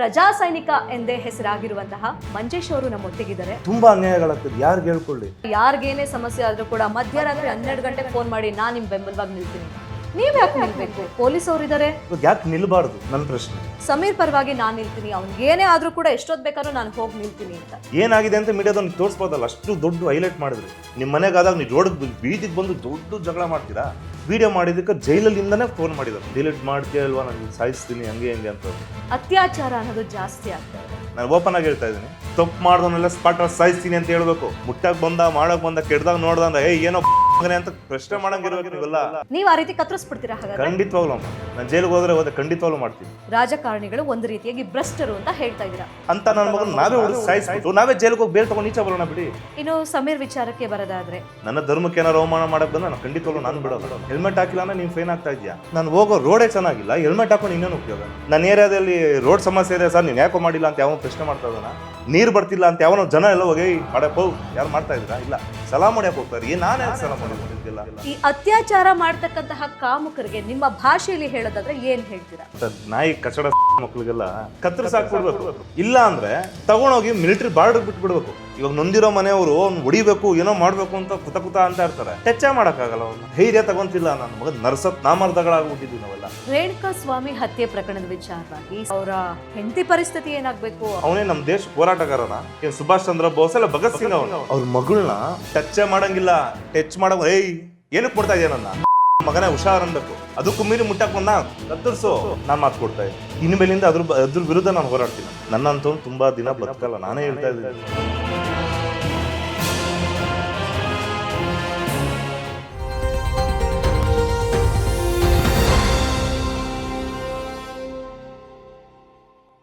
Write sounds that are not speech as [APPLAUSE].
ಪ್ರಜಾ ಸೈನಿಕ ಎಂದೇ ಹೆಸರಾಗಿರುವಂತಹ ಮಂಜೇಶ್ ಅವರು ನಮ್ಮೊಟ್ಟಿಗಿದ್ದಾರೆ. ತುಂಬಾ ಅನ್ಯಾಯಗಳಾಗ್ತದೆ ಯಾರಿಗೆ ಹೇಳ್ಕೊಳ್ಳಿ? ಯಾರಿಗೇನೇ ಸಮಸ್ಯೆ ಆದ್ರೂ ಕೂಡ ಮಧ್ಯರಾತ್ರಿ ಹನ್ನೆರಡು ಗಂಟೆಗೆ ಫೋನ್ ಮಾಡಿ ನಾನು ನಿಮ್ ಬೆಂಬಲವಾಗಿ ನಿಲ್ತೀನಿ. ನೀವ್ ಯಾಕೆ ನಿಲ್ಬೇಕು? ಪೊಲೀಸ್ ಅವರಿದ್ದಾರೆ ಯಾಕೆ ನಿಲ್ಬಾರ್ದು? ನನ್ನ ಪ್ರಶ್ನೆ. ಸಮೀರ್ ಪರವಾಗಿ ನಾನು ನಿಲ್ತೀನಿ. ಅವ್ನಿಗೇನೇ ಆದ್ರೂ ಕೂಡ ಎಷ್ಟೊತ್ತು ಬೇಕಾದ್ರೂ ನಾನು ಹೋಗಿ ನಿಲ್ತೀನಿ ಅಂತ. ಏನಾಗಿದೆ ಅಂತ ಮೀಡಿಯಾದವ್ನಿಗೆ ತೋರಿಸ್ಬೋದಲ್ಲ? ಅಷ್ಟು ದೊಡ್ಡ ಹೈಲೈಟ್ ಮಾಡಿದ್ರು. ನಿಮ್ಮ ಮನೆಗಾದಾಗ ನೀವು ರೋಡ್ ಬೀದಿಗೆ ಬಂದು ದೊಡ್ಡ ಜಗಳ ಮಾಡ್ತೀರಾ? ವಿಡಿಯೋ ಮಾಡಿದ್ದಕ್ಕೆ ಜೈಲಲ್ಲಿಂದನೇ ಫೋನ್ ಮಾಡಿದ್ರು ಡಿಲೀಟ್ ಮಾಡ್ತೀಯ ಅಲ್ವಾ ನಾನು ಸಾಯಿಸ್ತೀನಿ ಹಂಗೆ ಹಂಗೆ ಅಂತ. ಅತ್ಯಾಚಾರ ಅನ್ನೋದು ಜಾಸ್ತಿ ಆಗ್ತದೆ ನಾನು ಓಪನ್ ಆಗಿ ಹೇಳ್ತಾ ಇದ್ದೀನಿ. ತಪ್ಪು ಮಾಡ್ದವನ್ನೆಲ್ಲ ಸ್ಪಾಟ್ ಸಾಯಿಸ್ತೀನಿ ಅಂತ ಹೇಳ್ಬೇಕು. ಮುಟ್ಟಾಗ ಬಂದ ಮಾಡಕ್ ಬಂದ ಕೆಡ್ದಾಗ ನೋಡ್ದಂದ ಏ ಏನೋ ಮಗನೇ ಅಂತ ಪ್ರಶ್ನೆ ಮಾಡಂಗಿರ್ಬೇಕು ನೀವೆಲ್ಲ ನೀವ್ ಆ ರೀತಿ ಕತ್ತರಿಸ್ಬಿಡ್ತೀರಾ ಹಾಗಾದ್ರೆ? ಖಂಡಿತವಾಗ್ಲೂ ಅಮ್ಮ. ನಾನು ಜೈಲಿಗೆ ಹೋದ್ರೆ ಹೋದ್ರೆ ಖಂಡಿತವಾಗ್ಲೂ ಮಾಡ್ತೀನಿ. ರಾಜಕಾರಣಿಗಳು ಒಂದು ರೀತಿಯಾಗಿ ಭ್ರಷ್ಟರು ಅಂತ ಹೇಳ್ತಾ ಇದ್ದೀರಾ? ಅಂತ ನನ್ನ ಮಗನ ನಾವೇ ಹೊಡೆದು ಸಾಯಿಸ್ಬಿಟ್ಟು ನಾವೇ ಜೈಲಿಗೆ ಹೋಗಿ ಬೇಲ್ ತಗೊಂಡು ಈಚೆ ಬರೋಣ ಬಿಡಿ. ಇನ್ನು ಸಮೀರ್ ವಿಚಾರಕ್ಕೆ ಬರೋದಾದ್ರೆ? ನನ್ನ ಧರ್ಮಕ್ಕೆ ಏನಾರು ಅವಮಾನ ಮಾಡಕ್ ಬಂದ್ರೆ ನಾನು ಖಂಡಿತವಾಗ್ಲೂ ನಾನು ಬಿಡೋದು ಹೆಲ್ಮೆಟ್ ಹಾಕಿಲ್ಲ ಅಂದ್ರೆ ನೀವು ಫೈನ್ ಆಗ್ತಾ ಇದೆಯಾ ನಾನು ಹೋಗೋ ರೋಡೇ ಚೆನ್ನಾಗಿಲ್ಲ ಹೆಲ್ಮೆಟ್ ಹಾಕೊಂಡು ಇನ್ನೇನು ಉಪಯೋಗ? ನನ್ನ ಏರಿಯಾದಲ್ಲಿ ರೋಡ್ ಸಮಸ್ಯೆ ಇದೆ ಸರ್ ನೀನು ಯಾಕೋ ಮಾಡಿಲ್ಲ ಅಂತ ಯಾವ ಪ್ರಶ್ನೆ ಮಾಡ್ತಾ ಇದ್ದಾನ? ನೀರು ಬರ್ತಿಲ್ಲ ಅಂತ ಯಾವನೋ ಜನ ಎಲ್ಲ ಹೋಗಿ ಮಾಡಪ್ಪ ಯಾರು ಮಾಡ್ತಾ ಇದ್ದೀರಾ? ಇಲ್ಲ. ಸಲಾಮ್ ಮಾಡಿ ಹೋಗ್ತಾರೆ ನಾನು ಈ ಅತ್ಯಾಚಾರ ಮಾಡ್ತಕ್ಕಂತಹ ಕಾಮುಕರಿಗೆ ನಿಮ್ಮ ಭಾಷೆಯಲ್ಲಿ ಹೇಳೋದಾದ್ರೆ ಏನ್ ಹೇಳ್ತೀರಾ? ನಾಯಿ ಕಚಡ [LAUGHS] ಮಕ್ಳಿಗೆಲ್ಲ ಕತ್ರ ಸಾಕ್ಬಿಡ್ಬೇಕು. ಇಲ್ಲ ಅಂದ್ರೆ ತಗೊಂಡೋಗಿ ಮಿಲಿಟರಿ ಬಾರ್ಡರ್ ಬಿಟ್ಬಿಡ್ಬೇಕು. ಇವಾಗ ನೊಂದಿರೋ ಮನೆಯವರು ಅವ್ನು ಹೊಡಿಬೇಕು ಏನೋ ಮಾಡ್ಬೇಕು ಅಂತ ಕುತ ಕುತ ಅಂತ ಇರ್ತಾರೆ. ಟೆಚ್ಚ ಮಾಡಕ್ಕಾಗಲ್ಲ ಅವ್ನು. ಧೈರ್ಯ ತಗೊಂತಿಲ್ಲ ನನ್ನ ಮಗ ನರ್ಸತ್ ನಾಮರ್ದಗಳಾಗ್ಬಿಟ್ಟಿದ್ವಿ ನಾವೆಲ್ಲ. ರೇಣುಕಾ ಸ್ವಾಮಿ ಹತ್ಯೆ ಪ್ರಕರಣದ ವಿಚಾರವಾಗಿ ಅವರ ಹೆಂಡತಿ ಪರಿಸ್ಥಿತಿ ಏನಾಗ್ಬೇಕು? ಅವನೇ ನಮ್ಮ ದೇಶ ಹೋರಾಟಗಾರನ. ಏನ್ ಸುಭಾಷ್ ಚಂದ್ರ ಬೋಸ್ ಅಲ್ಲ ಭಗತ್ ಸಿಂಗ್ ಅವನು. ಅವ್ರ ಮಗಳನ್ನ ಟಚ್ ಮಾಡಂಗಿಲ್ಲ. ಟಚ್ ಮಾಡೋ ಏಯ್ ಏನಕ್ಕೆ ಕೊಡ್ತಾ ಇದೆಯಾ ನನ್ನ? ಮಗನೇ ಹುಷಾರ್ ಅನ್ಬೇಕು. ಅದಕ್ಕೂ ಮೀರಿ ಮುಟ್ಟಕ್ ಬಂದ ಕತ್ತರಿಸು. ನಾನು ಮಾತು ಕೊಡ್ತಾ ಇದ್ದೀನಿ. ಇನ್ಮೇಲಿಂದ ಅದ್ರ ಬ- ಅದ್ರ ವಿರುದ್ಧ ನಾನು ಹೋರಾಡ್ತೀನಿ. ನನ್ನಂತೂ ತುಂಬಾ ದಿನ ಬದುಕಲ್ಲ. ನಾನೇ ಹೇಳ್ತಾ ಇದ್ದೀನಿ.